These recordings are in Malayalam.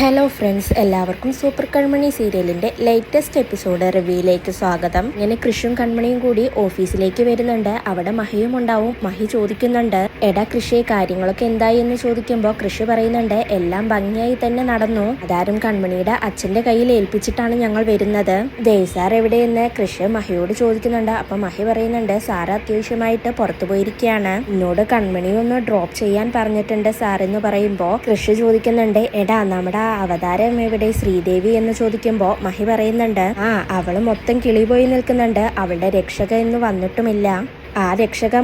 ഹലോ ഫ്രണ്ട്സ് എല്ലാവർക്കും സൂപ്പർ കൺമണി സീരിയലിന്റെ ലേറ്റസ്റ്റ് എപ്പിസോഡ് റിവ്യൂയിലേക്ക് സ്വാഗതം. ഇങ്ങനെ കൃഷിയും കൺമണിയും കൂടി ഓഫീസിലേക്ക് വരുന്നുണ്ട്. അവിടെ മഹിയും ഉണ്ടാവും മഹി ചോദിക്കുന്നുണ്ട് എടാ കൃഷി കാര്യങ്ങളൊക്കെ എന്തായി? എന്ന് ചോദിക്കുമ്പോൾ കൃഷി പറയുന്നുണ്ട് എല്ലാം ഭംഗിയായി തന്നെ നടന്നു. അതാരും കൺമണിയുടെ അച്ഛന്റെ കയ്യിൽ ഏൽപ്പിച്ചിട്ടാണ് ഞങ്ങൾ വരുന്നത്. ദേസാർ എവിടെയെന്ന് കൃഷി മഹിയോട് ചോദിക്കുന്നുണ്ട്. അപ്പൊ മഹി പറയുന്നുണ്ട് സാർ അത്യാവശ്യമായിട്ട് പുറത്തു പോയിരിക്കുകയാണ്. എന്നോട് കൺമണി ഒന്ന് ഡ്രോപ്പ് ചെയ്യാൻ പറഞ്ഞിട്ടുണ്ട് സാർ എന്ന് പറയുമ്പോൾ കൃഷി ചോദിക്കുന്നുണ്ട് എടാ നമ്മുടെ അവതാരം എവിടെ? ശ്രീദേവി എന്ന് ചോദിക്കുമ്പോ മഹി പറയുന്നുണ്ട് ആ അവൾ മൊത്തം കിളിപോയി നിൽക്കുന്നുണ്ട് അവളുടെ രക്ഷക എന്ന് വന്നിട്ടുമില്ല. ആ രക്ഷക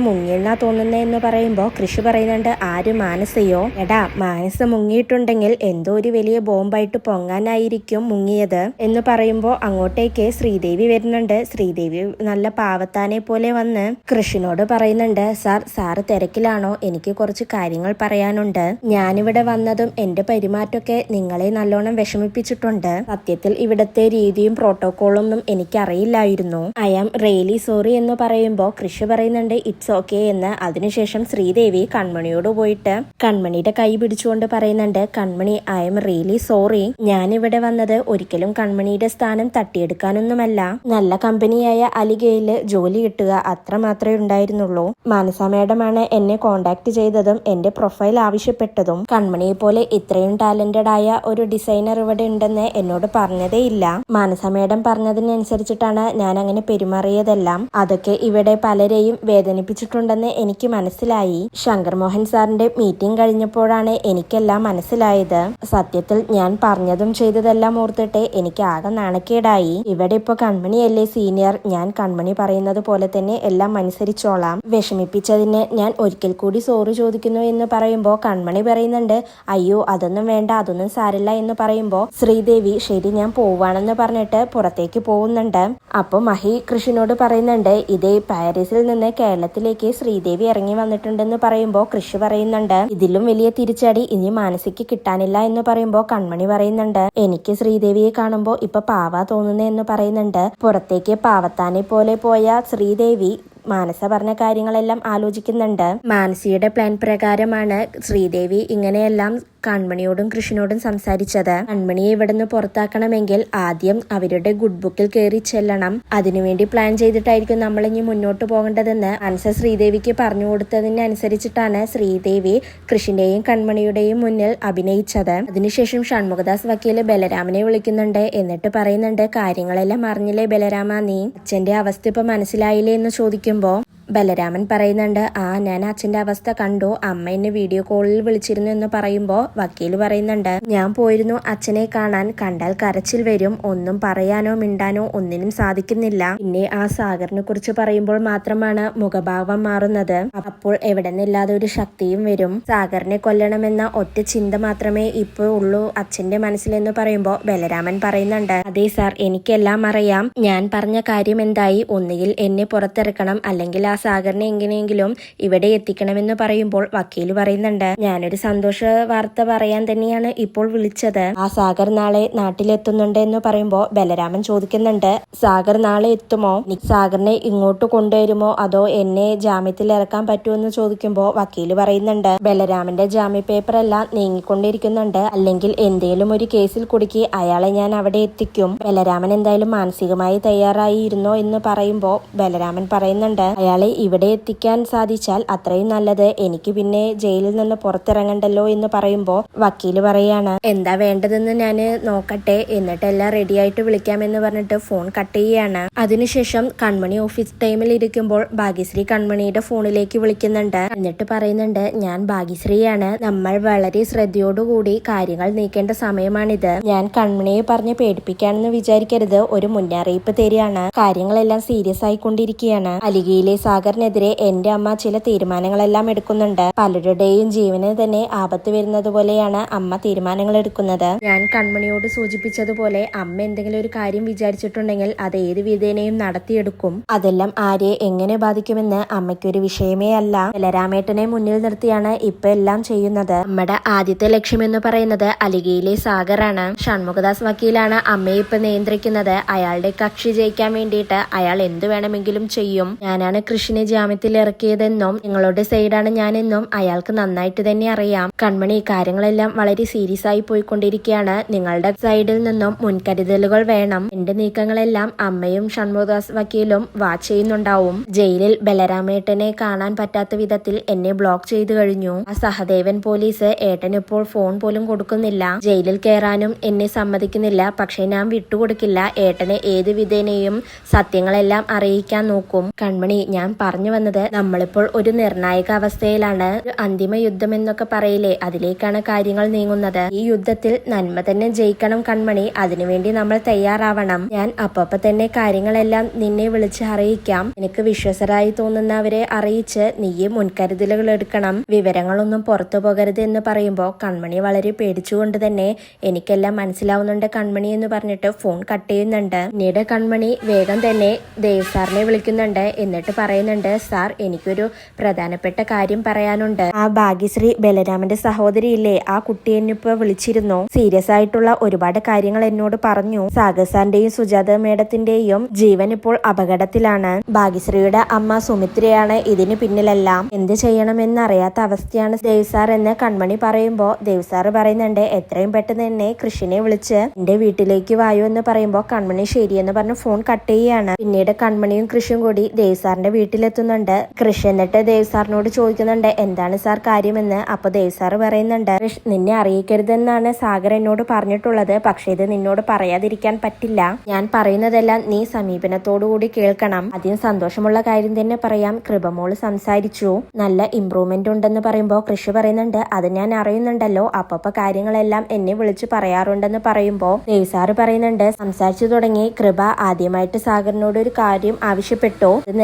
തോന്നുന്നേ എന്ന് പറയുമ്പോ കൃഷി പറയുന്നുണ്ട് ആര് മാനസയോ? എടാ മാനസ മുങ്ങിയിട്ടുണ്ടെങ്കിൽ എന്തോ ഒരു വലിയ ബോംബായിട്ട് പൊങ്ങാനായിരിക്കും മുങ്ങിയത്. എന്ന് പറയുമ്പോ അങ്ങോട്ടേക്ക് ശ്രീദേവി വരുന്നുണ്ട്. ശ്രീദേവി നല്ല പാവത്താനെ പോലെ വന്ന് കൃഷിനോട് പറയുന്നുണ്ട് സാർ സാറ് തിരക്കിലാണോ? എനിക്ക് കുറച്ച് കാര്യങ്ങൾ പറയാനുണ്ട്. ഞാനിവിടെ വന്നതും എന്റെ പെരുമാറ്റമൊക്കെ നിങ്ങളെ നല്ലോണം വിഷമിപ്പിച്ചിട്ടുണ്ട്. സത്യത്തിൽ ഇവിടത്തെ രീതിയും പ്രോട്ടോക്കോളും എനിക്കറിയില്ലായിരുന്നു. ഐ ആം റിയലി സോറി എന്ന് പറയുമ്പോ കൃഷി പറയുന്നുണ്ട് ഇറ്റ്സ് ഓക്കെ എന്ന്. അതിനുശേഷം ശ്രീദേവി കൺമണിയോട് പോയിട്ട് കൺമണിയുടെ കൈ പിടിച്ചുകൊണ്ട് പറയുന്നുണ്ട് Kanmani I am really sorry ഞാൻ ഇവിടെ വന്നത് ഒരിക്കലും കൺമണിയുടെ സ്ഥാനം തട്ടിയെടുക്കാനൊന്നുമല്ല. നല്ല കമ്പനിയായ അലിഗയിൽ ജോലി കിട്ടുക അത്ര മാത്രമേ ഉണ്ടായിരുന്നുള്ളൂ. മാനസ മാഡമാണ് എന്നെ കോണ്ടാക്ട് ചെയ്തതും എന്റെ പ്രൊഫൈൽ ആവശ്യപ്പെട്ടതും. കൺമണിയെ പോലെ ഇത്രയും ടാലന്റഡ് ആയ ഒരു ഡിസൈനർ ഇവിടെ ഉണ്ടെന്ന് എന്നോട് പറഞ്ഞതേ ഇല്ല. മാനസ മാഡം പറഞ്ഞതിനനുസരിച്ചിട്ടാണ് ഞാൻ അങ്ങനെ പെരുമാറിയതെല്ലാം. അതൊക്കെ ഇവിടെ പലരെയും വേദനിപ്പിച്ചിട്ടുണ്ടെന്ന് എനിക്ക് മനസ്സിലായി. ശങ്കർ മോഹൻ സാറിന്റെ മീറ്റിംഗ് കഴിഞ്ഞപ്പോഴാണ് എനിക്കെല്ലാം മനസ്സിലായത്. സത്യത്തിൽ ഞാൻ പറഞ്ഞതും ചെയ്തതെല്ലാം ഓർത്തിട്ട് എനിക്ക് ആകെ നാണക്കേടായി. ഇവിടെ ഇപ്പൊ കൺമണിയല്ലേ സീനിയർ? ഞാൻ കൺമണി പറയുന്നത് പോലെ തന്നെ എല്ലാം അനുസരിച്ചോളാം. വിഷമിപ്പിച്ചതിന് ഞാൻ ഒരിക്കൽ കൂടി സോറി ചോദിക്കുന്നു എന്ന് പറയുമ്പോൾ കൺമണി പറയുന്നുണ്ട് അയ്യോ അതൊന്നും വേണ്ട അതൊന്നും സാരില്ല എന്ന് പറയുമ്പോൾ ശ്രീദേവി ശരി ഞാൻ പോവാണെന്ന് പറഞ്ഞിട്ട് പുറത്തേക്ക് പോകുന്നുണ്ട്. അപ്പൊ മഹി കൃഷിനോട് പറയുന്നുണ്ട് ഇതേ പാരീസിൽ നിന്ന് കേരളത്തിലേക്ക് ശ്രീദേവി ഇറങ്ങി വന്നിട്ടുണ്ടെന്ന് പറയുമ്പോൾ കൃഷി പറയുന്നുണ്ട്. ഇതിലും വലിയ തിരിച്ചടി ഇനി മാനസിക്ക് കിട്ടാനില്ല എന്ന് പറയുമ്പോൾ കൺമണി പറയുന്നുണ്ട്. എനിക്ക് ശ്രീദേവിയെ കാണുമ്പോൾ ഇപ്പൊ പാവ തോന്നുന്നേ എന്ന് പറയുന്നുണ്ട്. പുറത്തേക്ക് പാവത്താനെ പോലെ പോയ ശ്രീദേവി മാനസ പറഞ്ഞ കാര്യങ്ങളെല്ലാം ആലോചിക്കുന്നുണ്ട്. മാനസിയുടെ പ്ലാൻ പ്രകാരമാണ് ശ്രീദേവി ഇങ്ങനെയെല്ലാം കൺമണിയോടും കൃഷ്ണനോടും സംസാരിച്ചത്. കൺമണിയെ ഇവിടുന്ന് പുറത്താക്കണമെങ്കിൽ ആദ്യം അവരുടെ ഗുഡ് ബുക്കിൽ കയറി ചെല്ലണം. അതിനുവേണ്ടി പ്ലാൻ ചെയ്തിട്ടായിരിക്കും നമ്മൾ ഇനി മുന്നോട്ട് പോകേണ്ടതെന്ന് അൻസ ശ്രീദേവിക്ക് പറഞ്ഞു കൊടുത്തതിനനുസരിച്ചിട്ടാണ് ശ്രീദേവി കൃഷിന്റെയും കൺമണിയുടെയും മുന്നിൽ അഭിനയിച്ചത്. അതിനുശേഷം ഷൺമുഖദാസ് വക്കീൽ ബലരാമനെ വിളിക്കുന്നുണ്ട്. എന്നിട്ട് പറയുന്നുണ്ട് കാര്യങ്ങളെല്ലാം അറിഞ്ഞില്ലേ ബലരാമ നീ? അച്ഛന്റെ അവസ്ഥ ഇപ്പൊ മനസ്സിലായില്ലേ? എന്ന് ചോദിക്കുമ്പോ ബലരാമൻ പറയുന്നുണ്ട് ആ ഞാൻ അച്ഛന്റെ അവസ്ഥ കണ്ടു. അമ്മ എന്നെ വീഡിയോ കോളിൽ വിളിച്ചിരുന്നു എന്ന് പറയുമ്പോൾ വക്കീൽ പറയുന്നുണ്ട് ഞാൻ പോയിരുന്നു അച്ഛനെ കാണാൻ. കണ്ടാൽ കരച്ചിൽ വരും. ഒന്നും പറയാനോ മിണ്ടാനോ ഒന്നിനും സാധിക്കുന്നില്ല. പിന്നെ ആ സാഗറിനെ കുറിച്ച് പറയുമ്പോൾ മാത്രമാണ് മുഖഭാവം മാറുന്നത്. അപ്പോൾ എവിടെ നിന്നില്ലാതെ ഒരു ശക്തിയും വരും. സാഗറിനെ കൊല്ലണമെന്ന ഒറ്റ ചിന്ത മാത്രമേ ഇപ്പോൾ ഉള്ളൂ അച്ഛന്റെ മനസ്സിലെന്ന് പറയുമ്പോൾ ബലരാമൻ പറയുന്നുണ്ട് അതെ സാർ എനിക്കെല്ലാം അറിയാം. ഞാൻ പറഞ്ഞ കാര്യം എന്തായി? ഒന്നുകിൽ എന്നെ പുറത്തിറക്കണം. അല്ലെങ്കിൽ ആ സാഗറിനെ എങ്ങനെയെങ്കിലും ഇവിടെ എത്തിക്കണമെന്ന് പറയുമ്പോൾ വക്കീൽ പറയുന്നുണ്ട്. ഞാനൊരു സന്തോഷ വാർത്ത പറയാൻ തന്നെയാണ് ഇപ്പോൾ വിളിച്ചത്. ആ സാഗർ നാളെ നാട്ടിലെത്തുന്നുണ്ട് എന്ന് പറയുമ്പോൾ ബലരാമൻ ചോദിക്കുന്നുണ്ട്. സാഗർ നാളെ എത്തുമോ? സാഗറിനെ ഇങ്ങോട്ട് കൊണ്ടുവരുമോ? അതോ എന്നെ ജാമ്യത്തിൽ ഇറക്കാൻ പറ്റുമോ എന്ന് ചോദിക്കുമ്പോൾ വക്കീൽ പറയുന്നുണ്ട്. ബലരാമന്റെ ജാമ്യ പേപ്പർ എല്ലാം നീങ്ങിക്കൊണ്ടിരിക്കുന്നുണ്ട്. അല്ലെങ്കിൽ എന്തേലും ഒരു കേസിൽ കുടുക്കി അയാളെ ഞാൻ അവിടെ എത്തിക്കും. ബലരാമൻ എന്തായാലും മാനസികമായി തയ്യാറായിരുന്നോ എന്ന് പറയുമ്പോൾ ബലരാമൻ പറയുന്നുണ്ട്. അയാളെ ഇവിടെ എത്തിക്കാൻ സാധിച്ചാൽ അത്രയും നല്ലത്. എനിക്ക് പിന്നെ ജയിലിൽ നിന്ന് പുറത്തിറങ്ങണ്ടല്ലോ എന്ന് പറയുമ്പോൾ വക്കീൽ പറയാണ് എന്താ വേണ്ടതെന്ന് ഞാൻ നോക്കട്ടെ. എന്നിട്ട് എല്ലാം റെഡി ആയിട്ട് വിളിക്കാമെന്ന് പറഞ്ഞിട്ട് ഫോൺ കട്ട് ചെയ്യാണ്. അതിനുശേഷം കൺമണി ഓഫീസ് ടൈമിൽ ഇരിക്കുമ്പോൾ ഭാഗ്യശ്രീ കൺമണിയുടെ ഫോണിലേക്ക് വിളിക്കുന്നുണ്ട്. എന്നിട്ട് പറയുന്നുണ്ട് ഞാൻ ഭാഗ്യശ്രീയാണ്. നമ്മൾ വളരെ ശ്രദ്ധയോടുകൂടി കാര്യങ്ങൾ നീക്കേണ്ട സമയമാണിത്. ഞാൻ കൺമണിയെ പറഞ്ഞ് പേടിപ്പിക്കാണെന്ന് വിചാരിക്കരുത്. ഒരു മുന്നറിയിപ്പ് തരികയാണ്. കാര്യങ്ങളെല്ലാം സീരിയസ് ആയിക്കൊണ്ടിരിക്കുകയാണ്. അലിഗയിലെ സാഗറിനെതിരെ എന്റെ അമ്മ ചില തീരുമാനങ്ങളെല്ലാം എടുക്കുന്നുണ്ട്. പലരുടെയും ജീവന് തന്നെ ആപത്ത് വരുന്നത് പോലെയാണ് അമ്മ തീരുമാനങ്ങൾ എടുക്കുന്നത്. ഞാൻ കൺമണിയോട് സൂചിപ്പിച്ചതുപോലെ അമ്മ എന്തെങ്കിലും ഒരു കാര്യം വിചാരിച്ചിട്ടുണ്ടെങ്കിൽ അത് ഏത് വിധേനയും നടത്തിയെടുക്കും. അതെല്ലാം ആരെ എങ്ങനെ ബാധിക്കുമെന്ന് അമ്മയ്ക്കൊരു വിഷയമേ അല്ല. ബലരാമേട്ടനെ മുന്നിൽ നിർത്തിയാണ് ഇപ്പൊ എല്ലാം ചെയ്യുന്നത്. അമ്മയുടെ ആദ്യത്തെ ലക്ഷ്യം എന്ന് പറയുന്നത് അലിഗയിലെ സാഗറാണ്. ഷൺമുഖദാസ് വക്കീലാണ് അമ്മയെ ഇപ്പൊ നിയന്ത്രിക്കുന്നത്. അയാളുടെ കക്ഷി ജയിക്കാൻ വേണ്ടിയിട്ട് അയാൾ എന്ത് വേണമെങ്കിലും ചെയ്യും. ഞാനാണ് കൃഷി കൃഷിനെ ജാമ്യത്തിൽ ഇറക്കിയതെന്നും നിങ്ങളുടെ സൈഡാണ് ഞാനെന്നും അയാൾക്ക് നന്നായിട്ട് തന്നെ അറിയാം. കൺമണി കാര്യങ്ങളെല്ലാം വളരെ സീരിയസ് ആയി പോയിക്കൊണ്ടിരിക്കുകയാണ്. നിങ്ങളുടെ സൈഡിൽ നിന്നും മുൻകരുതലുകൾ വേണം. എന്റെ നീക്കങ്ങളെല്ലാം അമ്മയും ഷൺമുഖദാസ് വക്കീലും വാച്ച് ചെയ്യുന്നുണ്ടാവും. ജയിലിൽ ബലരാമേട്ടനെ കാണാൻ പറ്റാത്ത വിധത്തിൽ എന്നെ ബ്ലോക്ക് ചെയ്തു കഴിഞ്ഞു. ആ സഹദേവൻ പോലീസ് ഏട്ടൻ ഇപ്പോൾ ഫോൺ പോലും കൊടുക്കുന്നില്ല. ജയിലിൽ കയറാനും എന്നെ സമ്മതിക്കുന്നില്ല. പക്ഷെ ഞാൻ വിട്ടുകൊടുക്കില്ല. ഏട്ടനെ ഏത് വിധേനയും സത്യങ്ങളെല്ലാം അറിയിക്കാൻ നോക്കും. കൺമണി ഞാൻ പറഞ്ഞു വന്നത് നമ്മളിപ്പോൾ ഒരു നിർണായക അവസ്ഥയിലാണ്. അന്തിമ യുദ്ധം എന്നൊക്കെ പറയില്ലേ? അതിലേക്കാണ് കാര്യങ്ങൾ നീങ്ങുന്നത്. ഈ യുദ്ധത്തിൽ നന്മ തന്നെ ജയിക്കണം കൺമണി. അതിനുവേണ്ടി നമ്മൾ തയ്യാറാവണം. ഞാൻ അപ്പപ്പ തന്നെ കാര്യങ്ങളെല്ലാം നിന്നെ വിളിച്ച് അറിയിക്കാം. എനിക്ക് വിശ്വസരായി തോന്നുന്നവരെ അറിയിച്ച് നീയെ മുൻകരുതലുകൾ എടുക്കണം. വിവരങ്ങളൊന്നും പുറത്തു പോകരുത് എന്ന് പറയുമ്പോൾ കൺമണി വളരെ പേടിച്ചുകൊണ്ട് തന്നെ എനിക്കെല്ലാം മനസ്സിലാവുന്നുണ്ട് കൺമണി എന്ന് പറഞ്ഞിട്ട് ഫോൺ കട്ട് ചെയ്യുന്നുണ്ട്. പിന്നീട് കൺമണി വേഗം തന്നെ ദേവ് സാറിനെ വിളിക്കുന്നുണ്ട്. എന്നിട്ട് പറയുന്നുണ്ട്. സാർ എനിക്കൊരു പ്രധാനപ്പെട്ട കാര്യം പറയാനുണ്ട്. ആ ഭാഗ്യശ്രീ ബലരാമന്റെ സഹോദരിയില്ലേ? ആ കുട്ടി എന്നിപ്പോ വിളിച്ചിരുന്നു. സീരിയസ് ആയിട്ടുള്ള ഒരുപാട് കാര്യങ്ങൾ എന്നോട് പറഞ്ഞു. സാഗസാന്റെയും സുജാത മേഡത്തിന്റെയും ജീവൻ ഇപ്പോൾ അപകടത്തിലാണ്. ഭാഗ്യശ്രീയുടെ അമ്മ സുമിത്രയാണ് ഇതിന് പിന്നിലെല്ലാം. എന്ത് ചെയ്യണമെന്ന് അറിയാത്ത അവസ്ഥയാണ് ദേവ് സാർ എന്ന് കൺമണി പറയുമ്പോ ദേവ് സാർ പറയുന്നുണ്ട് എത്രയും പെട്ടെന്ന് തന്നെ കൃഷിനെ വിളിച്ച് എന്റെ വീട്ടിലേക്ക് വായു എന്ന് പറയുമ്പോ കൺമണി ശരിയെന്ന് പറഞ്ഞ് ഫോൺ കട്ട് ചെയ്യാണ്. പിന്നീട് കൺമണിയും കൃഷിയും കൂടി ദേവ് സാറിന്റെ വീട്ടിലെത്തുന്നുണ്ട്. കൃഷി എന്നിട്ട് ദേവ് സാറിനോട് ചോദിക്കുന്നുണ്ട് എന്താണ് സാർ കാര്യമെന്ന്? അപ്പൊ ദേവ് സാർ പറയുന്നുണ്ട് "കൃഷ്, നിന്നെ അറിയിക്കരുതെന്നാണ് സാഗർ എന്നോട് പറഞ്ഞിട്ടുള്ളത്. പക്ഷെ ഇത് നിന്നോട് പറയാതിരിക്കാൻ പറ്റില്ല. ഞാൻ പറയുന്നതെല്ലാം നീ സമീപനത്തോടുകൂടി കേൾക്കണം. ആദ്യം സന്തോഷമുള്ള കാര്യം തന്നെ പറയാം. കൃപമോൾ സംസാരിച്ചു. നല്ല ഇമ്പ്രൂവ്മെന്റ് ഉണ്ടെന്ന് പറയുമ്പോ കൃഷി പറയുന്നുണ്ട് അത് ഞാൻ അറിയുന്നുണ്ടല്ലോ. അപ്പപ്പ കാര്യങ്ങളെല്ലാം എന്നെ വിളിച്ചു പറയാറുണ്ടെന്ന് പറയുമ്പോ ദേവ് സാറ് പറയുന്നുണ്ട് സംസാരിച്ചു തുടങ്ങി. കൃപ ആദ്യമായിട്ട് സാഗറിനോട് ഒരു കാര്യം ആവശ്യപ്പെട്ടു. ഇത്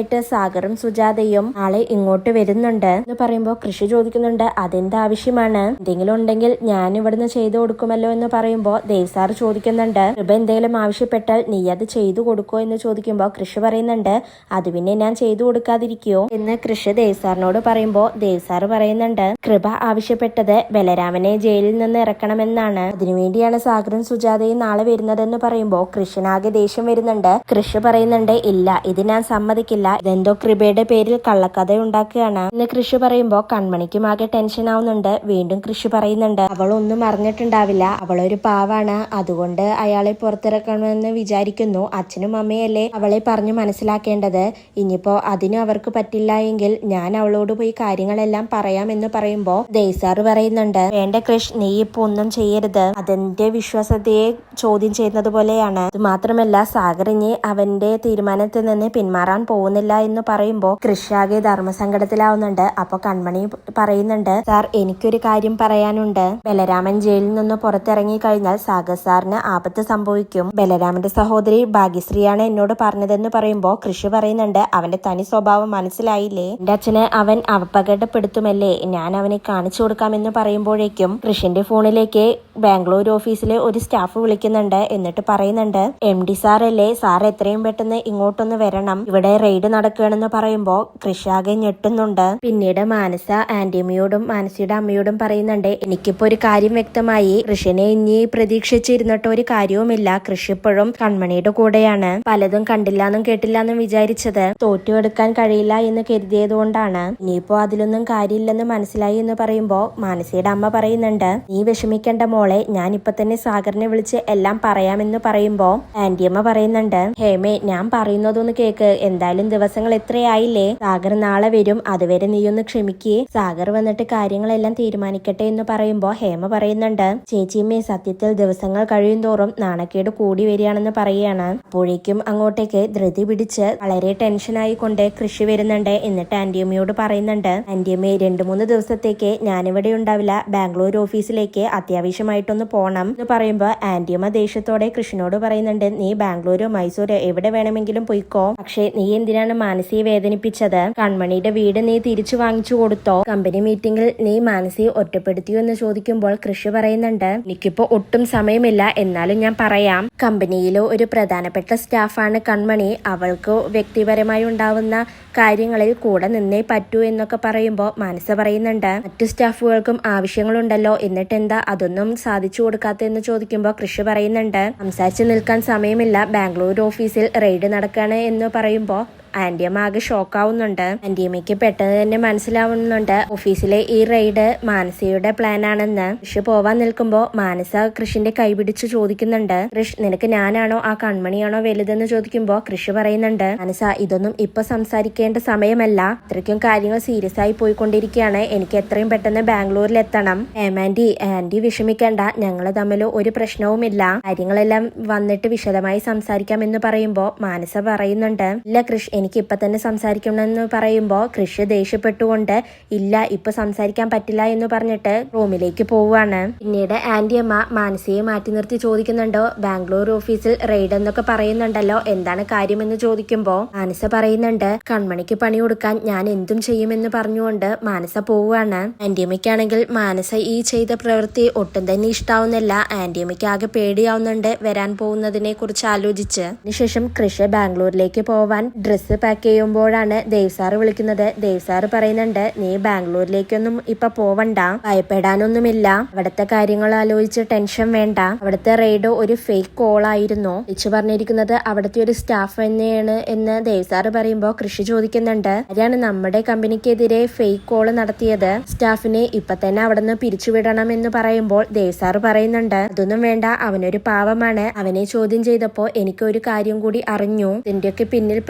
നിറവേറ്റാനായിട്ട് സാഗറും സുജാതയും നാളെ ഇങ്ങോട്ട് വരുന്നുണ്ട്. എന്ന് പറയുമ്പോൾ കൃഷി ചോദിക്കുന്നുണ്ട്. അതെന്ത് ആവശ്യമാണ്? എന്തെങ്കിലും ഉണ്ടെങ്കിൽ ഞാൻ ഇവിടുന്ന് ചെയ്തു കൊടുക്കുമല്ലോ എന്ന് പറയുമ്പോൾ ദേവ് സാർ ചോദിക്കുന്നുണ്ട്. കൃപ എന്തെങ്കിലും ആവശ്യപ്പെട്ടാൽ നീ അത് ചെയ്തു കൊടുക്കോ എന്ന് ചോദിക്കുമ്പോൾ കൃഷി പറയുന്നുണ്ട്. അത് പിന്നെ ഞാൻ ചെയ്തു കൊടുക്കാതിരിക്കോ. എന്ന് കൃഷി ദേവ് സാറിനോട് പറയുമ്പോ ദേവ് സാർ പറയുന്നുണ്ട്. കൃപ ആവശ്യപ്പെട്ടത് ബലരാമനെ ജയിലിൽ നിന്ന് ഇറക്കണമെന്നാണ്. അതിനുവേണ്ടിയാണ് സാഗറും സുജാതയും നാളെ വരുന്നതെന്ന് പറയുമ്പോൾ കൃഷിനാകെ ദേഷ്യം വരുന്നുണ്ട്. കൃഷി പറയുന്നുണ്ട് ഇല്ല ഇത് ഞാൻ സമ്മതിക്കില്ല. ഇതെന്തോ കൃപയുടെ പേരിൽ കള്ളക്കഥ ഉണ്ടാക്കുകയാണ് ഇന്ന് കൃഷി പറയുമ്പോ കൺമണിക്കും ആകെ ടെൻഷൻ ആവുന്നുണ്ട്. വീണ്ടും കൃഷി പറയുന്നുണ്ട്. അവൾ ഒന്നും അറിഞ്ഞിട്ടുണ്ടാവില്ല അവളൊരു പാവാണ്. അതുകൊണ്ട് അയാളെ പുറത്തിറക്കണമെന്ന് വിചാരിക്കുന്നു. അച്ഛനും അമ്മയല്ലേ അവളെ പറഞ്ഞു മനസ്സിലാക്കേണ്ടത്. ഇനിയിപ്പോ അതിനും അവർക്ക് പറ്റില്ല എങ്കിൽ ഞാൻ അവളോട് പോയി കാര്യങ്ങളെല്ലാം പറയാമെന്ന് പറയുമ്പോ ദേസാർ പറയുന്നുണ്ട് വേണ്ട കൃഷ് നീ ഇപ്പൊ ഒന്നും ചെയ്യരുത്. അതെന്റെ വിശ്വാസതയെ ചോദ്യം ചെയ്യുന്നത് പോലെയാണ്. ഇത് മാത്രമല്ല സാഗറിഞ്ഞ് അവന്റെ തീരുമാനത്തിൽ നിന്ന് പിന്മാറാൻ പോകുന്നില്ല എന്ന് പറയുമ്പോ കൃഷാകെ ധർമ്മസങ്കടത്തിലാവുന്നുണ്ട്. അപ്പൊ കൺമണി പറയുന്നുണ്ട് സാർ എനിക്കൊരു കാര്യം പറയാനുണ്ട്. ബലരാമൻ ജയിലിൽ നിന്ന് പുറത്തിറങ്ങി കഴിഞ്ഞാൽ സാഗർ സാറിന് ആപത്ത് സംഭവിക്കും. ബലരാമന്റെ സഹോദരി ഭാഗ്യശ്രീയാണ് എന്നോട് പറഞ്ഞതെന്ന് പറയുമ്പോ കൃഷി പറയുന്നുണ്ട് അവന്റെ തനി സ്വഭാവം മനസ്സിലായില്ലേ? എന്റെ അച്ഛന് അവൻ അപകടപ്പെടുത്തുമല്ലേ? ഞാൻ അവനെ കാണിച്ചു കൊടുക്കാമെന്ന് പറയുമ്പോഴേക്കും കൃഷിന്റെ ഫോണിലേക്ക് ബാംഗ്ലൂർ ഓഫീസിലെ ഒരു സ്റ്റാഫ് വിളിക്കുന്നുണ്ട്. എന്നിട്ട് പറയുന്നുണ്ട് എം ഡി സാർ അല്ലേ സാർ എത്രയും പെട്ടെന്ന് ഇങ്ങോട്ടൊന്ന് വരണം. ഇവിടെ റെയ്ഡ് നടക്കുകയാണെന്ന് പറയുമ്പോൾ കൃഷാകെ ഞെട്ടുന്നുണ്ട്. പിന്നീട് മാനസ ആന്റിയമ്മയോടും മാനസിയുടെ അമ്മയോടും പറയുന്നുണ്ട് എനിക്കിപ്പോ ഒരു കാര്യം വ്യക്തമായി കൃഷിനെ ഇനി പ്രതീക്ഷിച്ചിരുന്നിട്ട് ഒരു കാര്യവുമില്ല. കൃഷി ഇപ്പോഴും കൺമണിയുടെ കൂടെയാണ്. പലതും കണ്ടില്ല എന്നും കേട്ടില്ല എന്നും വിചാരിച്ചത് തോറ്റുകൊടുക്കാൻ കഴിയില്ല എന്ന് കരുതിയത് കൊണ്ടാണ് ഇനിയിപ്പോ അതിലൊന്നും കാര്യമില്ലെന്ന് മനസ്സിലായി എന്ന് പറയുമ്പോ മാനസിയുടെ അമ്മ പറയുന്നുണ്ട് നീ വിഷമിക്കേണ്ട മോളെ ഞാൻ ഇപ്പൊ തന്നെ സാഗറിനെ വിളിച്ച് എല്ലാം പറയാമെന്ന് പറയുമ്പോ ആന്റിയമ്മ പറയുന്നുണ്ട് ഹേമേ ഞാൻ പറയുന്നതൊന്ന് കേക്ക്. എന്തായാലും ദിവസങ്ങൾ എത്രയായില്ലേ? സാഗർ നാളെ വരും. അതുവരെ നീ ഒന്ന് ക്ഷമിക്കേ. സാഗർ വന്നിട്ട് കാര്യങ്ങളെല്ലാം തീരുമാനിക്കട്ടെ എന്ന് പറയുമ്പോ ഹേമ പറയുന്നുണ്ട്. ചേച്ചിയമ്മേ സത്യത്തിൽ ദിവസങ്ങൾ കഴിയും തോറും നാണക്കേട് കൂടി വരികയാണെന്ന് പറയുകയാണ്. അപ്പോഴേക്കും അങ്ങോട്ടേക്ക് ധൃതി പിടിച്ച് വളരെ ടെൻഷനായി കൊണ്ട് കൃഷി വരുന്നുണ്ട് എന്നിട്ട് ആന്റിയമ്മയോട് പറയുന്നുണ്ട്. ആന്റിയമ്മേ രണ്ടു മൂന്ന് ദിവസത്തേക്ക് ഞാനിവിടെ ഉണ്ടാവില്ല. ബാംഗ്ലൂർ ഓഫീസിലേക്ക് അത്യാവശ്യമായിട്ടൊന്ന് പോണം എന്ന് പറയുമ്പോ ആന്റിയമ്മ ദേഷ്യത്തോടെ കൃഷ്ണനോട് പറയുന്നുണ്ട്. നീ ബാംഗ്ലൂരോ മൈസൂരോ എവിടെ വേണമെങ്കിലും പോയിക്കോ. പക്ഷേ നീ എന്തിനാണ് മാനസിയെ വേദനിപ്പിച്ചത്. കൺമണിയുടെ വീട് നീ തിരിച്ചു വാങ്ങിച്ചു കൊടുത്തോ? കമ്പനി മീറ്റിംഗിൽ നീ മാനസിയെ ഒറ്റപ്പെടുത്തിയോ എന്ന് ചോദിക്കുമ്പോൾ കൃഷി പറയുന്നുണ്ട്. എനിക്കിപ്പോ ഒട്ടും സമയമില്ല. എന്നാലും ഞാൻ പറയാം. കമ്പനിയിലെ ഒരു പ്രധാനപ്പെട്ട സ്റ്റാഫാണ് കൺമണി. അവൾക്ക് വ്യക്തിപരമായി ഉണ്ടാവുന്ന കാര്യങ്ങളിൽ കൂടെ നിന്നേ പറ്റൂ എന്നൊക്കെ പറയുമ്പോൾ മനസ്സ് പറയുന്നുണ്ട്. മറ്റു സ്റ്റാഫുകൾക്കും ആവശ്യങ്ങളുണ്ടല്ലോ. എന്നിട്ട് എന്താ അതൊന്നും സാധിച്ചു കൊടുക്കാത്തതെന്ന് ചോദിക്കുമ്പോൾ കൃഷി പറയുന്നുണ്ട്. സംസാരിച്ചു നിൽക്കാൻ സമയമില്ല. ബാംഗ്ലൂർ ഓഫീസിൽ റെയ്ഡ് നടക്കാണ് എന്ന് പറയുമ്പോൾ ആന്റിയമ്മ ആകെ ഷോക്കാവുന്നുണ്ട്. ആന്റിയമ്മയ്ക്ക് പെട്ടെന്ന് തന്നെ മനസ്സിലാവുന്നുണ്ട്. ഓഫീസിലെ ഈ റെയ്ഡ് മാനസയുടെ പ്ലാൻ ആണെന്ന്. കൃഷി പോവാൻ നിൽക്കുമ്പോൾ മാനസ കൃഷിന്റെ കൈപിടിച്ച് ചോദിക്കുന്നുണ്ട്. കൃഷ് നിനക്ക് ഞാനാണോ ആ കൺമണിയാണോ വലുതെന്ന് ചോദിക്കുമ്പോൾ കൃഷ് പറയുന്നുണ്ട്. മാനസ ഇതൊന്നും ഇപ്പൊ സംസാരിക്കേണ്ട സമയമല്ല. ഇത്രയ്ക്കും കാര്യങ്ങൾ സീരിയസ് ആയി പോയിക്കൊണ്ടിരിക്കുകയാണ്. എനിക്ക് എത്രയും പെട്ടെന്ന് ബാംഗ്ലൂരിൽ എത്തണം. ഹേമാൻഡി ആന്റി വിഷമിക്കേണ്ട. ഞങ്ങൾ തമ്മിൽ ഒരു പ്രശ്നവുമില്ല. കാര്യങ്ങളെല്ലാം വന്നിട്ട് വിശദമായി സംസാരിക്കാം എന്ന് പറയുമ്പോൾ മാനസ പറയുന്നുണ്ട്. ഇല്ല കൃഷ് എനിക്ക് ഇപ്പൊ തന്നെ സംസാരിക്കണമെന്ന് പറയുമ്പോൾ കൃഷി ദേഷ്യപ്പെട്ടുകൊണ്ട് ഇല്ല ഇപ്പൊ സംസാരിക്കാൻ പറ്റില്ല എന്ന് പറഞ്ഞിട്ട് റൂമിലേക്ക് പോവുകയാണ്. പിന്നീട് ആന്റി അമ്മ മാനസയെ മാറ്റി നിർത്തി ചോദിക്കുന്നുണ്ടോ ബാംഗ്ലൂർ ഓഫീസിൽ റെയ്ഡ് എന്നൊക്കെ പറയുന്നുണ്ടല്ലോ എന്താണ് കാര്യമെന്ന് ചോദിക്കുമ്പോൾ മാനസ പറയുന്നുണ്ട് കൺമണിക്ക് പണി കൊടുക്കാൻ ഞാൻ എന്തും ചെയ്യുമെന്ന് പറഞ്ഞുകൊണ്ട് മാനസ പോവുകയാണ്. ആന്റിയമ്മയ്ക്കാണെങ്കിൽ മാനസ ഈ ചെയ്ത പ്രവൃത്തി ഒട്ടും തന്നെ ഇഷ്ടാവുന്നില്ല. ആന്റിയമ്മയ്ക്ക് ആകെ പേടിയാവുന്നുണ്ട് വരാൻ പോകുന്നതിനെ കുറിച്ച് ആലോചിച്ച്. അതിനുശേഷം കൃഷി ബാംഗ്ലൂരിലേക്ക് പോവാൻ ഡ്രസ്സ് പാക്ക് ചെയ്യുമ്പോഴാണ് ദേവ് വിളിക്കുന്നത്. ദേവ് പറയുന്നുണ്ട് നീ ബാംഗ്ലൂരിലേക്കൊന്നും ഇപ്പൊ പോവണ്ട ഭയപ്പെടാനൊന്നുമില്ല. അവിടുത്തെ കാര്യങ്ങൾ ആലോചിച്ച് ടെൻഷൻ വേണ്ട. അവിടുത്തെ റെയ്ഡ് ഒരു ഫേക്ക് കോൾ ആയിരുന്നു. തിരിച്ചു പറഞ്ഞിരിക്കുന്നത് അവിടുത്തെ ഒരു സ്റ്റാഫ് തന്നെയാണ് എന്ന് ദേവ് സാറ് പറയുമ്പോൾ കൃഷി ചോദിക്കുന്നുണ്ട്. ആരാണ് നമ്മുടെ കമ്പനിക്കെതിരെ ഫേക്ക് കോൾ നടത്തിയത്? സ്റ്റാഫിനെ ഇപ്പൊ തന്നെ അവിടെ നിന്ന് പിരിച്ചുവിടണം എന്ന് പറയുമ്പോൾ ദേവ് പറയുന്നുണ്ട് അതൊന്നും വേണ്ട അവനൊരു പാവമാണ്. അവനെ ചോദ്യം ചെയ്തപ്പോ എനിക്ക് ഒരു കാര്യം കൂടി അറിഞ്ഞു. ഇതിന്റെയൊക്കെ പിന്നിൽ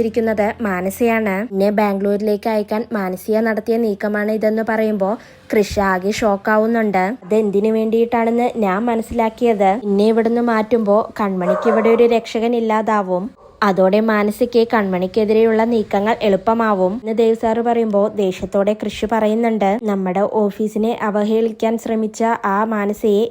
പ്രവർത്തിച്ചിരിക്കുന്നത് മാനസയാണ്. എന്നെ ബാംഗ്ലൂരിലേക്ക് അയക്കാൻ മാനസിക നടത്തിയ നീക്കമാണ് ഇതെന്ന് പറയുമ്പോൾ കൃഷി ആകെ ഷോക്കാവുന്നുണ്ട്. അത് എന്തിനു വേണ്ടിയിട്ടാണെന്ന് ഞാൻ മനസ്സിലാക്കിയത്. ഇന്നെ ഇവിടുന്ന് മാറ്റുമ്പോ കൺമണിക്ക് ഇവിടെ ഒരു രക്ഷകൻ ഇല്ലാതാവും. അതോടെ മാനസിക്ക് കൺമണിക്കെതിരെയുള്ള നീക്കങ്ങൾ എളുപ്പമാവും. എന്ന് ദേവ് സാറ് പറയുമ്പോൾ ദേഷ്യത്തോടെ കൃഷി പറയുന്നുണ്ട്. നമ്മുടെ ഓഫീസിനെ അവഹേളിക്കാൻ ശ്രമിച്ച ആ മാനസയെ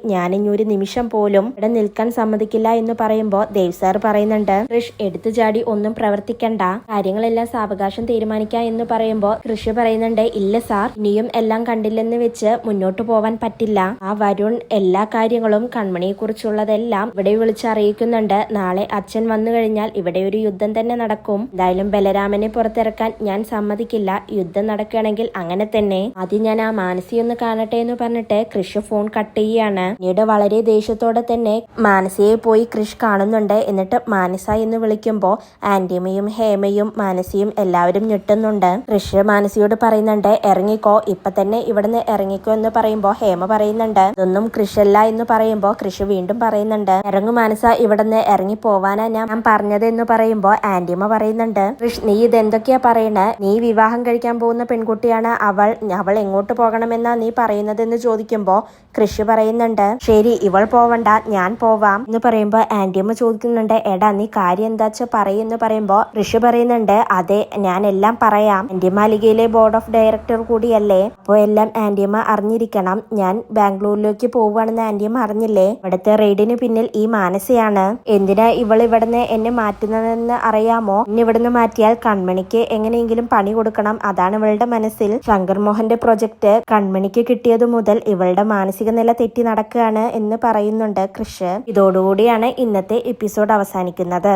ഒരു നിമിഷം പോലും ഇവിടെ നിൽക്കാൻ സമ്മതിക്കില്ല എന്ന് പറയുമ്പോൾ ദേവ് സാർ പറയുന്നുണ്ട്. കൃഷ് എടുത്തു ചാടി ഒന്നും പ്രവർത്തിക്കണ്ട. കാര്യങ്ങളെല്ലാം സാവകാശം തീരുമാനിക്കാം എന്ന് പറയുമ്പോൾ കൃഷി പറയുന്നുണ്ട് ഇല്ല സാർ ഇനിയും എല്ലാം കണ്ടില്ലെന്ന് വെച്ച് മുന്നോട്ട് പോവാൻ പറ്റില്ല. ആ വരുൺ എല്ലാ കാര്യങ്ങളും കൺമണിയെ കുറിച്ചുള്ളതെല്ലാം ഇവിടെ വിളിച്ചറിയിക്കുന്നുണ്ട്. നാളെ അച്ഛൻ വന്നു കഴിഞ്ഞാൽ ഇവിടെ ഒരു യുദ്ധം തന്നെ നടക്കും. എന്തായാലും ബലരാമനെ പുറത്തിറക്കാൻ ഞാൻ സമ്മതിക്കില്ല. യുദ്ധം നടക്കുകയാണെങ്കിൽ അങ്ങനെ തന്നെ. ആദ്യം ഞാൻ ആ മാനസി ഒന്ന് കാണട്ടെ എന്ന് പറഞ്ഞിട്ട് കൃഷ് ഫോൺ കട്ട് ചെയ്യാണ് പിന്നീട് വളരെ ദേഷ്യത്തോടെ തന്നെ മാനസിയെ പോയി കൃഷ് കാണുന്നുണ്ട്. എന്നിട്ട് മാനസ എന്ന് വിളിക്കുമ്പോൾ ആന്റിമയും ഹേമയും മാനസിയും എല്ലാവരും ഞെട്ടുന്നുണ്ട്. കൃഷ് മാനസിയോട് പറയുന്നുണ്ട് ഇറങ്ങിക്കോ. ഇപ്പൊ തന്നെ ഇവിടുന്ന് ഇറങ്ങിക്കോ എന്ന് പറയുമ്പോൾ ഹേമ പറയുന്നുണ്ട്. ഇതൊന്നും കൃഷല്ല എന്ന് പറയുമ്പോൾ കൃഷി വീണ്ടും പറയുന്നുണ്ട്. ഇറങ്ങു മാനസ ഇവിടുന്ന് ഇറങ്ങി പോവാനാ ഞാൻ പറഞ്ഞത് എന്ന് പറയുമ്പോൾ ആന്റിയമ്മ പറയുന്നുണ്ട് കൃഷ് നീ ഇതെന്തൊക്കെയാ പറയണേ? നീ വിവാഹം കഴിക്കാൻ പോകുന്ന പെൺകുട്ടിയാണ്. അവൾ അവൾ എങ്ങോട്ട് പോകണമെന്നാ നീ പറയുന്നതെന്ന് ചോദിക്കുമ്പോ കൃഷി പറയുന്നുണ്ട്. ശരി ഇവൾ പോവണ്ട ഞാൻ പോവാം എന്ന് പറയുമ്പോ ആന്റിയമ്മ ചോദിക്കുന്നുണ്ട്. എടാ നീ കാര്യം എന്താച്ച പറയുന്നു? പറയുമ്പോ ഋഷി പറയുന്നുണ്ട്. അതെ ഞാൻ എല്ലാം പറയാം. ആന്റിയമ്മ മാലികയിലെ ബോർഡ് ഓഫ് ഡയറക്ടർ കൂടിയല്ലേ? അപ്പോൾ എല്ലാം ആന്റിയമ്മ അറിഞ്ഞിരിക്കണം. ഞാൻ ബാംഗ്ലൂരിലേക്ക് പോവുകയാണെന്ന് ആന്റിയമ്മ അറിഞ്ഞില്ലേ? ഇവിടുത്തെ റെയ്ഡിന് പിന്നിൽ ഈ മാനസയാണ്. എന്തിനാ ഇവൾ ഇവിടുന്ന് എന്നെ മാറ്റുന്നതെന്ന് അറിയാമോ? ഇനി ഇവിടുന്ന് മാറ്റിയാൽ കൺമണിക്ക് എങ്ങനെയെങ്കിലും പണി കൊടുക്കണം. അതാണ് ഇവളുടെ മനസ്സിൽ. ശങ്കർ മോഹന്റെ പ്രൊജക്ട് കൺമണിക്ക് കിട്ടിയതു മുതൽ ഇവളുടെ മാനസിക നില തെറ്റി നടക്കുകയാണ് എന്ന് പറയുന്നുണ്ട് കൃഷ്. ഇതോടുകൂടിയാണ് ഇന്നത്തെ എപ്പിസോഡ് അവസാനിക്കുന്നത്.